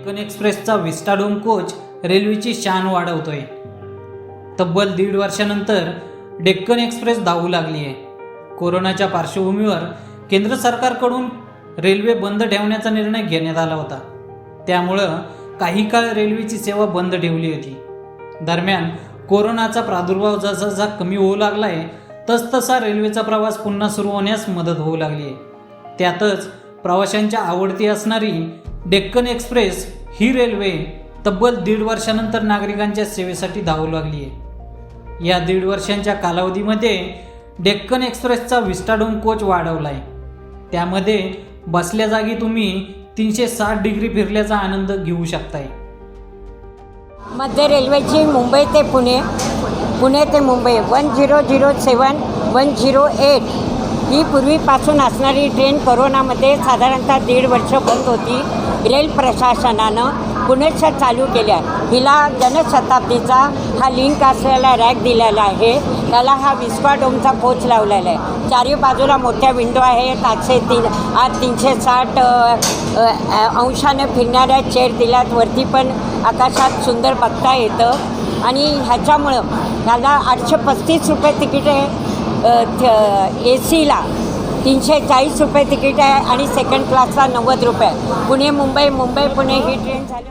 Deccan एक्सप्रेसचा vistadome coach रेल्वेची शान वाढवतोय. तब्बल दीड वर्षानंतर डेक्कन एक्सप्रेस धावू लागली आहे कोरोनाच्या पार्श्वभूमीवर केंद्र सरकारकडून रेल्वे बंद ठेवण्याचा निर्णय घेण्यात आला होता. त्यामुळं काही काळ रेल्वेची सेवा बंद ठेवली होती. दरम्यान कोरोनाचा प्रादुर्भाव जसा जसा कमी होऊ लागलाय तसतसा रेल्वेचा प्रवास पुन्हा सुरू होण्यास मदत होऊ लागली आहे त्यातच प्रवाशांच्या आवडती असणारी डेक्कन एक्सप्रेस ही रेल्वे तब्बल दीड वर्षानंतर नागरिकांच्या सेवेसाठी धावू लागली आहे या दीड वर्षांच्या कालावधीमध्ये डेक्कन एक्सप्रेसचा विस्टाडोम कोच वाढवला आहे त्यामध्ये बसल्या जागी तुम्ही तीनशे साठ डिग्री फिरल्याचा आनंद घेऊ शकताय. मध्य रेल्वेची मुंबई ते पुणे पुणे ते Mumbai one zero zero seven one zero eight ही पूर्वीपासून असणारी ट्रेन कोरोनामध्ये साधारणतः दीड वर्ष बंद होती. रेल प्रशासनानं पुणेच चालू केल्या. हिला जनशताब्दीचा हा लिंक असलेला रॅक दिलेला आहे. त्याला हा विस्पाडोमचा कोच लावलेला आहे. चारी बाजूला मोठ्या विंडो आहेत आठशे तीन आठ तीनशे साठ अंशाने फिरणाऱ्या चेअर दिल्यात. वरती पण आकाशात सुंदर बघता येतं. आणि ह्याच्यामुळं ह्याला आठशे पस्तीस रुपये तिकीट आहे. ए सीला तीनशे चाळीस रुपये तिकीट आहे आणि सेकंड क्लासला नव्वद रुपये. पुणे मुंबई मुंबई पुणे ही ट्रेन झाली.